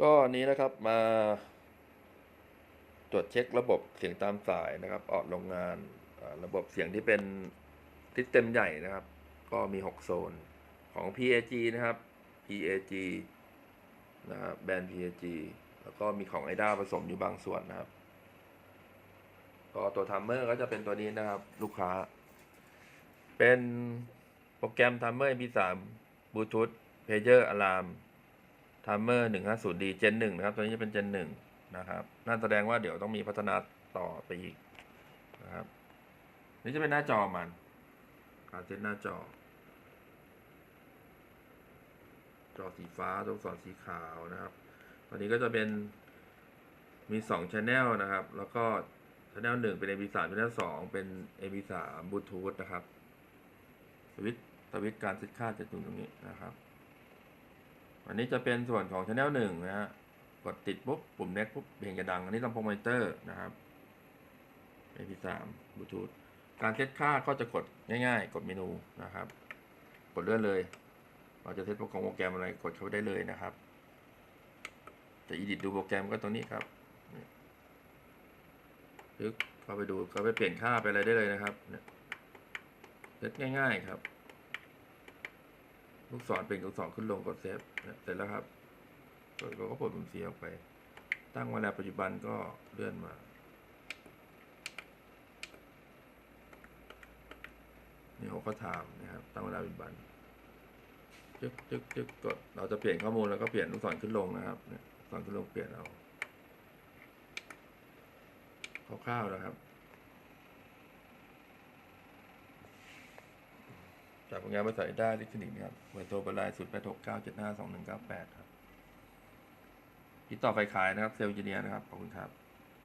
ก็นนี้นะครับมา ตรวจเช็คระบบเสียงตามสายนะครับออกโรงงานระบบเสียงที่เป็นซิสเต็มใหญ่นะครับ ก็มี 6 โซนของ PAG นะครับ PAG นะครับแบรนด์ PAG แล้วก็มีของ AIDA ผสมอยู่บางส่วนนะครับ ก็ตัวทัมเมอร์ก็จะเป็นตัวนี้นะครับ ลูกค้า เป็นโปรแกรมทัมเมอร์ MP3 บลูทูธเพเยอร์อะลาม ทัมเมอร์ 150D Gen 1นหนึ่งนะครับ ตัวนี้จะเป็น Gen 1นะครับนั่นแสดงว่าเดี๋ยวต้องมีพัฒนาต่อไปอีกนะครับ นี่จะเป็นหน้าจอมันการเซตหน้าจอ จอสีฟ้าตัวอักษรสีขาวนะครับตอนนี้ก็จะเป็นมีสองช anel นะครับ แล้วก็ channel หนึ่งเป็น MP3 channel สองเป็น MP3 บลูทูธนะครับสวิตสวิตการเซตค่าจะอยู่ตรงนี้นะครับ อันนี้จะเป็นส่วนของ channel หนึ่งนะฮะ กดติดปุ๊บ ปุ่มเน็กปุ๊บเพลงจะดัง อันนี้ลำโพงมอนิเตอร์นะครับ MP3 บลูทูธการเซตค่าก็จะกดง่ายๆ กดเมนูนะครับ กดเลื่อนเลย เราจะเซตโปรแกรมโปรแกรมอะไรกดเข้าไปได้เลยนะครับ จะอีดิทดูโปรแกรมก็ตรงนี้ครับเนี่ยปึ๊บเข้าไปดูก็ไปเปลี่ยนค่าไปอะไรได้เลยนะครับเซตง่าย ๆ ครับ ลูกศรเป็นลูกศรขึ้นลงกดเซฟเสร็จแล้วครับกดก็ปลดปุ่มเสียออกไป ตั้งเวลาปัจจุบันก็เลื่อนมานี่เขาก็ถามนะครับ ตั้งเวลาปัจจุบันจึ๊กจึ๊กจึ๊กกดเราจะเปลี่ยนข้อมูลแล้วก็เปลี่ยนลูกศรขึ้นลงนะครับเนี่ยลูกศรขึ้นลงเปลี่ยนเอาคร่าวๆนะครับ จากผลงานบริษัทได้ลิขนิกนะครับเบอร์โทรเบอร์ไลน์ศูนย์แปดหกเก้าเจ็ดห้าสองหนึ่งเก้าแปดครับติดต่อไฟขายนะครับ เซลล์เจเนียนะครับ ขอบคุณครับ